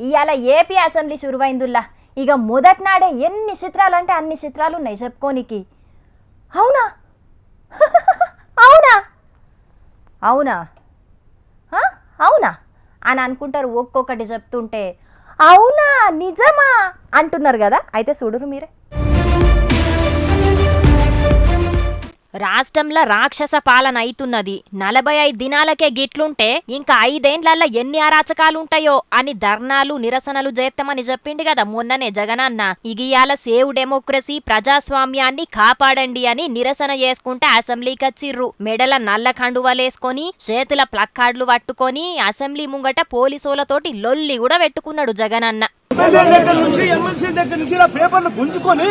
ఇవాళ AP assembly శురువైందుల్లా. ఇక మొదటినాడే ఎన్ని చిత్రాలు అంటే అన్ని చిత్రాలు ఉన్నాయి చెప్పుకోనికి. అవునా? అవునా? అవునా? అవునా? అని అనుకుంటారు ఒక్కొక్కటి చెప్తుంటే. అవునా? నిజమా? అంటున్నారు కదా? అయితే చూడురు మీరే. రాష్ట్రంలో రాక్షస పాలన అయితున్నది. నలభై ఐదు దినాలకే గిట్లుంటే ఇంకా ఐదేండ్లల్లో ఎన్ని అరాచకాలుంటాయో అని ధర్నాలు నిరసనలు చేస్తామని చెప్పిండు కదా మొన్ననే జగనన్న. ఇగియాల సేవ్ డెమోక్రసీ ప్రజాస్వామ్యాన్ని కాపాడండి అని నిరసన చేసుకుంటే అసెంబ్లీకి వచ్చిర్రు. మెడల నల్ల కండువలేసుకొని చేతుల ప్లక్కార్డులు పట్టుకొని అసెంబ్లీ ముంగట పోలీసులతోటి లొల్లి కూడా పెట్టుకున్నాడు జగనన్న. ఎమ్మెల్యే దగ్గర నుంచి ఎమ్మెల్సీ దగ్గర నుంచి పేపర్లు గుంజుకొని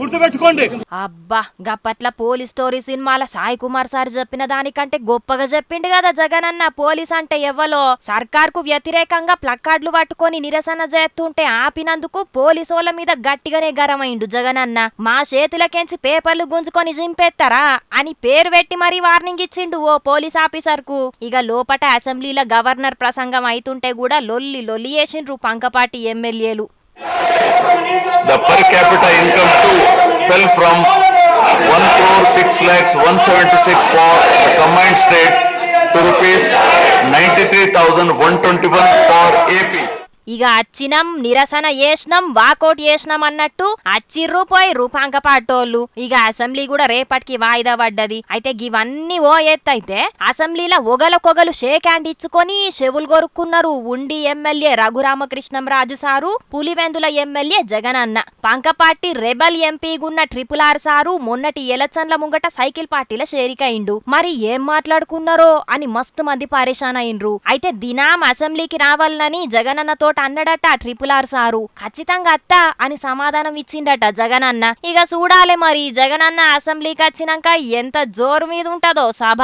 గుర్తుపెట్టుకోండి. అబ్బా గప్పట్ల పోలీస్ స్టోరీ సినిమాల సాయి కుమార్ సార్ చెప్పిన దానికంటే గొప్పగా చెప్పిండు కదా జగన్ అన్న పోలీస్ అంటే ఎవ్వలో సర్కార్కు వ్యతిరేకంగా ప్లక్కార్డులు పట్టుకొని నిరసన చేస్తుంటే ఆపినందుకు పోలీసోళ్ళ మీద గట్టిగానే గరమైండు జగన్ అన్న మా చేతులకెంచి పేపర్లు గుంజుకొని జింపేస్తారా అని పేరు పెట్టి మరీ వార్నింగ్ ఇచ్చిండు ఓ పోలీస్ ఆఫీసర్కు ఇక లోపట అసెంబ్లీలో గవర్నర్ ప్రసంగం అయితుంటే కూడా లొల్లి లొల్లి చేసిండ్రు పంకపాటి ఎమ్మెల్యేలు. The per capita income too fell from 1 crore 6 lakhs 176 for the combined state to rupees 93,121 for AP. ఇక అచ్చినం నిరసన చేసినాం వాకౌట్ చేసినాం అన్నట్టు అచ్చిర్రు పోయి రూపాంక పాటోళ్ళు ఇక అసెంబ్లీ కూడా రేపటికి వాయిదా పడ్డది. అయితే ఇవన్నీ ఓ ఎత్తైతే అసెంబ్లీలో ఒగలకొగలు షేక్ హ్యాండ్ ఇచ్చుకొని చెవులు కొరుక్కున్నారు ఉండి MLA Raghurama Krishnam Raju sir Pulivendula MLA Jagananna. పంకపాటి రెబల్ ఎంపీగున్న ట్రిపుల్ ఆర్ సారు మొన్నటి ఎలక్షన్ల ముంగట సైకిల్ పార్టీల చేరికయిండు మరి ఏం మాట్లాడుకున్నారో అని మస్తు మంది పరేషాన్ అయిండ్రు. అయితే దినాం అసెంబ్లీకి రావాలని జగనన్నతో తోట అన్నడట ట్రిపుల్ ఆర్ సారు. ఖచ్చితంగా అత్త అని సమాధానం ఇచ్చిండట జగన్ అన్న ఇక చూడాలి మరి జగన్ అన్న అసెంబ్లీకి వచ్చినాక ఎంత జోరు మీద ఉంటుందో సభ.